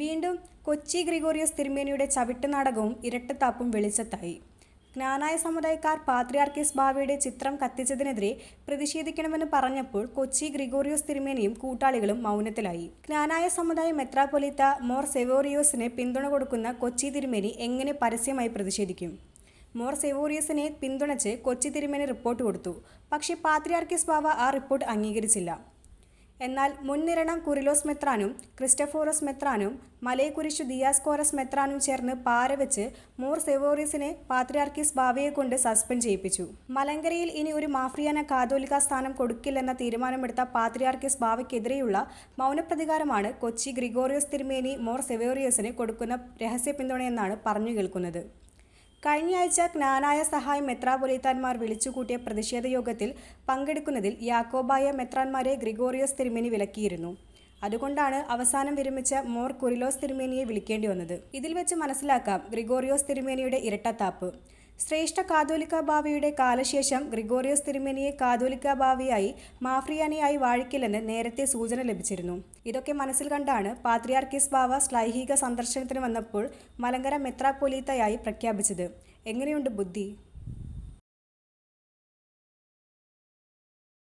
വീണ്ടും കൊച്ചി ഗ്രിഗോറിയസ് തിരുമേനിയുടെ ചവിട്ട് നാടകവും ഇരട്ടത്താപ്പും വെളിച്ചത്തായി. ജ്ഞാനായ സമുദായക്കാർ പാത്രിയാർക്കിസ് ബാവയുടെ ചിത്രം കത്തിച്ചതിനെതിരെ പ്രതിഷേധിക്കണമെന്ന് പറഞ്ഞപ്പോൾ കൊച്ചി ഗ്രിഗോറിയോസ് തിരുമേനിയും കൂട്ടാളികളും മൗനത്തിലായി. ജ്ഞാനായ സമുദായ മെത്രാപൊലീത്ത മോർ സെവോറിയോസിന് പിന്തുണ കൊടുക്കുന്ന കൊച്ചി തിരുമേനി എങ്ങനെ പരസ്യമായി പ്രതിഷേധിക്കും? മോർ സെവോറിയസിനെ പിന്തുണച്ച് കൊച്ചി തിരുമേനി റിപ്പോർട്ട് കൊടുത്തു. പക്ഷേ പാത്രിയാർക്കിസ് ബാവ ആ റിപ്പോർട്ട് അംഗീകരിച്ചില്ല. എന്നാൽ മുൻനിരണം കുറിലോസ് മെത്രാനും ക്രിസ്റ്റഫോറസ് മെത്രാനും മലയക്കുരിശു ദിയാസ്കോറസ് മെത്രാനും ചേർന്ന് പാരവെച്ച് മോർ സെവോറിയസിനെ പാത്രിയാർക്കിസ് ബാവയെ കൊണ്ട് സസ്പെൻഡ് ചെയ്യിപ്പിച്ചു. മലങ്കരയിൽ ഇനി ഒരു മാഫ്രിയാന കാതോലിക സ്ഥാനം കൊടുക്കില്ലെന്ന തീരുമാനമെടുത്ത പാത്രിയാർക്കിസ് ബാവയ്ക്കെതിരെയുള്ള മൗനപ്രതികാരമാണ് കൊച്ചി ഗ്രിഗോറിയസ് തിരുമേനി മോർ സെവോറിയസിന് കൊടുക്കുന്ന രഹസ്യ പിന്തുണയെന്നാണ് പറഞ്ഞു കേൾക്കുന്നത്. കഴിഞ്ഞയാഴ്ച ജ്ഞാനായ സഹായം മെത്രാപൊലീത്താന്മാർ വിളിച്ചുകൂട്ടിയ പ്രതിഷേധ യോഗത്തിൽ പങ്കെടുക്കുന്നതിൽ യാക്കോബായ മെത്രാന്മാരെ ഗ്രിഗോറിയോസ് തിരുമേനി വിലക്കിയിരുന്നു. അതുകൊണ്ടാണ് അവസാനം വിരമിച്ച മോർ കുരിലോസ് തിരുമേനിയെ വിളിക്കേണ്ടി വന്നത്. ഇതിൽ വെച്ച് മനസ്സിലാക്കാം ഗ്രിഗോറിയോസ് തിരുമേനിയുടെ ഇരട്ടത്താപ്പ്. ശ്രേഷ്ഠ കാതോലിക്ക ഭാവിയുടെ കാലശേഷം ഗ്രിഗോറിയസ് തിരുമേനിയെ കാതോലിക്ക ഭാവിയായി മാഫ്രിയാനിയായി വാഴിക്കില്ലെന്ന് നേരത്തെ സൂചന ലഭിച്ചിരുന്നു. ഇതൊക്കെ മനസ്സിൽ കണ്ടാണ് പാത്രിയാർക്കിസ് ബാവ ശ്ലൈഹിക സന്ദർശനത്തിന് വന്നപ്പോൾ മലങ്കര മെത്രാപ്പൊലീത്തയായി പ്രഖ്യാപിച്ചത്. എങ്ങനെയുണ്ട് ബുദ്ധി?